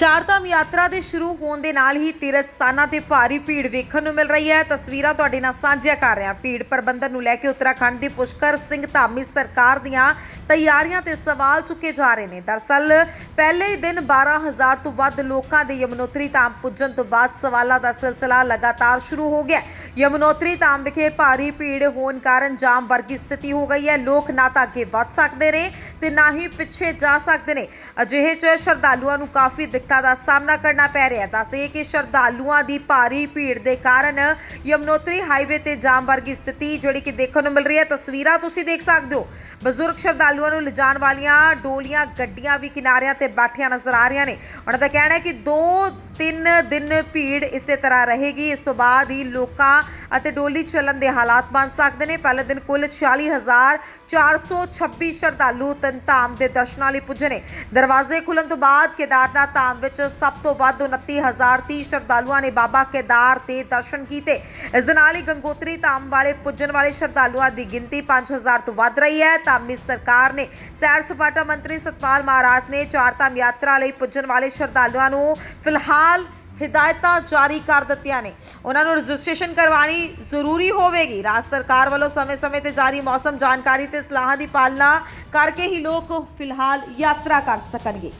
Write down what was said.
ਚਾਰਧਾਮ ਯਾਤਰਾ ਦੇ ਸ਼ੁਰੂ ਹੋਣ ਦੇ ਨਾਲ ਹੀ ਤੀਰਥ ਸਥਾਨਾਂ ਤੇ ਭਾਰੀ ਭੀੜ ਵੇਖਣ ਨੂੰ ਮਿਲ ਰਹੀ ਹੈ। ਤਸਵੀਰਾਂ ਤੁਹਾਡੇ ਨਾਲ ਸਾਂਝੀਆਂ ਕਰ ਰਿਹਾ ਭੀੜ ਪ੍ਰਬੰਧਨ ਨੂੰ ਲੈ ਕੇ ਉੱਤਰਾਖੰਡ ਦੀ ਪੁਸ਼ਕਰ ਸਿੰਘ ਧਾਮੀ ਸਰਕਾਰ ਦੀਆਂ ਤਿਆਰੀਆਂ ਤੇ ਸਵਾਲ ਚੁੱਕੇ ਜਾ ਰਹੇ ਨੇ। ਦਰਸਲ, ਪਹਿਲੇ ਹੀ ਦਿਨ 12000 ਤੋਂ ਵੱਧ ਲੋਕਾਂ ਦੇ ਯਮਨੋਤਰੀ ਧਾਮ ਪੁੱਜਣ ਤੋਂ ਬਾਅਦ ਸਵਾਲਾਂ ਦਾ ਸਿਲਸਿਲਾ ਲਗਾਤਾਰ ਸ਼ੁਰੂ ਹੋ ਗਿਆ ਯਮਨੋਤਰੀ ਧਾਮ ਵਿਖੇ ਭਾਰੀ ਭੀੜ ਹੋਣ ਕਾਰਨ ਜਾਮ ਵਰਗੀ ਸਥਿਤੀ ਹੋ ਗਈ ਹੈ। ਲੋਕ ਨਾ ਤਾਂ ਅੱਗੇ ਵੱਧ ਸਕਦੇ ਨੇ ਤੇ ਨਾ ਹੀ ਪਿੱਛੇ ਜਾ ਸਕਦੇ ਨੇ। ਅਜਿਹੇ 'ਚ ਸ਼ਰਧਾਲੂਆਂ ਨੂੰ ਕਾਫੀ ਦਿੱਕਤਾਂ ਦਾ ਸਾਹਮਣਾ ਕਰਨਾ ਪੈ ਰਿਹਾ ਹੈ। ਦੱਸਦੇ ਕਿ ਸ਼ਰਧਾਲੂਆਂ ਦੀ ਭਾਰੀ ਭੀੜ ਦੇ ਕਾਰਨ ਯਮਨੋਤਰੀ ਹਾਈਵੇ ਤੇ ਜਾਮ ਵਰਗੀ ਸਥਿਤੀ ਜਿਹੜੀ ਕਿ ਦੇਖਣ ਨੂੰ ਮਿਲ ਰਹੀ ਹੈ। ਤਸਵੀਰਾਂ ਤੁਸੀਂ ਦੇਖ ਸਕਦੇ ਹੋ। ਬਜ਼ੁਰਗ ਸ਼ਰਧਾਲੂਆਂ ਨੂੰ ਲਿਜਾਣ ਵਾਲੀਆਂ ਡੋਲੀਆਂ, ਗੱਡੀਆਂ ਵੀ ਕਿਨਾਰਿਆਂ ਤੇ ਬੈਠੀਆਂ ਨਜ਼ਰ ਆ ਰਹੀਆਂ ਨੇ। ਉਹਨਾਂ ਦਾ ਕਹਿਣਾ ਹੈ ਕਿ 2-3 ਦਿਨ ਭੀੜ ਇਸੇ ਤਰ੍ਹਾਂ ਰਹੇਗੀ। ਇਸ ਤੋਂ ਬਾਅਦ ਹੀ ਲੋਕਾਂ ਅਤੇ ਡੋਲੀ ਚੱਲਣ ਦੇ ਹਾਲਾਤ ਬਣ ਸਕਦੇ ਨੇ। ਪਹਿਲੇ ਦਿਨ ਕੁੱਲ 46426 ਸ਼ਰਧਾਲੂ ਤਨ ਦੇ ਦਰਸ਼ਨਾਂ ਲਈ ਪੁੱਜੇ ਨੇ। ਦਰਵਾਜ਼ੇ ਖੁੱਲਣ ਤੋਂ ਬਾਅਦ ਕੇਦਾਰਨਾਥ ਧਾਮ ਵਿੱਚ ਸਭ ਤੋਂ ਵੱਧ 29030 ਸ਼ਰਧਾਲੂਆਂ ਨੇ ਬਾਬਾ ਕੇਦਾਰ ਦੇ ਦਰਸ਼ਨ ਕੀਤੇ। ਇਸ ਦੇ ਨਾਲ ਹੀ ਗੰਗੋਤਰੀ ਧਾਮ ਵਾਲੇ ਪੁੱਜਣ ਵਾਲੇ ਸ਼ਰਧਾਲੂਆਂ ਦੀ ਗਿਣਤੀ 5000 ਤੋਂ ਵੱਧ ਰਹੀ ਹੈ। ਧਾਮੀ ਸਰਕਾਰ ਨੇ ਸੈਰ ਸਪਾਟਾ ਮੰਤਰੀ ਸਤਪਾਲ ਮਹਾਰਾਜ ਨੇ ਚਾਰ ਧਾਮ ਯਾਤਰਾ ਲਈ ਪੁੱਜਣ ਵਾਲੇ ਸ਼ਰਧਾਲੂਆਂ ਨੂੰ ਫਿਲਹਾਲ ਹਿਦਾਇਤਾਂ ਜਾਰੀ ਕਰ ਦਿੱਤੀਆਂ ਨੇ। ਉਹਨਾਂ ਨੂੰ ਰਜਿਸਟ੍ਰੇਸ਼ਨ ਕਰਵਾਉਣੀ ਜ਼ਰੂਰੀ ਹੋਵੇਗੀ। ਰਾਜ ਸਰਕਾਰ ਵੱਲੋਂ ਸਮੇਂ-ਸਮੇਂ ਤੇ ਜਾਰੀ ਮੌਸਮ ਜਾਣਕਾਰੀ ਤੇ ਸਲਾਹਾਂ ਦੀ ਪਾਲਣਾ ਕਰਕੇ ਹੀ ਲੋਕ ਫਿਲਹਾਲ ਯਾਤਰਾ ਕਰ ਸਕਣਗੇ।